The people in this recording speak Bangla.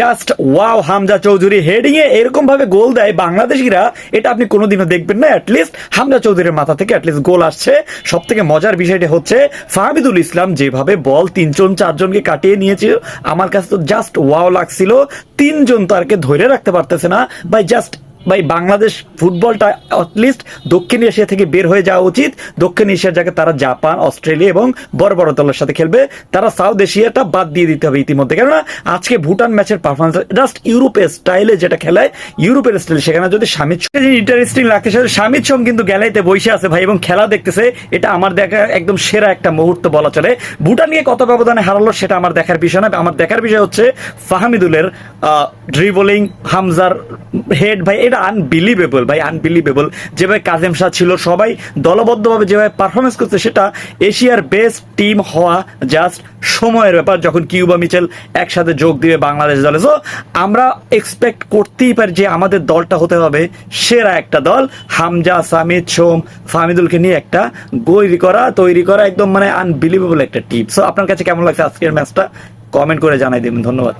Just wow Hamza Chowdhury heading এ এরকম ভাবে গোল দেয় বাংলাদেশিরা, এটা আপনি কোনোদিনও দেখবেন না অ্যাটলিস্ট হামজা চৌধুরীর মাথা থেকে অ্যাটলিস্ট গোল আসছে। সব থেকে মজার বিষয়টি হচ্ছে, ফাহামিদুল ইসলাম যেভাবে বল তিনজন, চারজনকে কাটিয়ে নিয়েছিল, আমার কাছে তো জাস্ট ওয়াও লাগছিল, তিনজন তো তারকে ধরে রাখতে পারতেছে না বাই জাস্ট ভাই, বাংলাদেশ ফুটবলটা অ্যাটলিস্ট দক্ষিণ এশিয়া থেকে বের হয়ে যাওয়া উচিত। দক্ষিণ এশিয়ার জায়গায় তারা জাপান, অস্ট্রেলিয়া এবং বড় বড় দলের সাথে খেলবে। তারা সাউথ এশিয়াটা বাদ দিয়ে দিতে হবে ইতিমধ্যে। কেননা, আজকে ভুটান ম্যাচের পারফরমেন্স জাস্ট ইউরোপের স্টাইলে যেটা খেলায়, ইউরোপের স্টাইল সেখানে যদি স্বামী ইন্টারেস্টিং লাগতেছে স্বামী সোম কিন্তু গ্যালারিতে বসে আছে ভাই এবং খেলা দেখতেছে। এটা আমার দেখা একদম সেরা একটা মুহূর্ত বলা চলে। ভুটান নিয়ে কত ব্যবধানে হারালো সেটা আমার দেখার বিষয় না। আমার দেখার বিষয় হচ্ছে ফাহামিদুলের ড্রিবলিং হামজার হেড ভাই এটা আনবিলিভেবল ভাই আনবিলিভেবল যেভাবে কাজেম শাহ ছিল, সবাই দলবদ্ধভাবে যেভাবে পারফরমেন্স করছে, সেটা এশিয়ার বেস্ট টিম হওয়া জাস্ট সময়ের ব্যাপার, যখন কিউবা মিচেল একসাথে যোগ দিবে বাংলাদেশ দলে। সো আমরা এক্সপেক্ট করতেই পারি যে আমাদের দলটা হতে হবে সেরা একটা দল। হামজা, সামিদ, সোম, ফাহমিদুলকে নিয়ে একটা তৈরি করা তৈরি করা একদম মানে আনবিলিভেবল একটা টিম সো আপনার কাছে কেমন লাগছে আজকের ম্যাচটা কমেন্ট করে জানাই দিন ধন্যবাদ।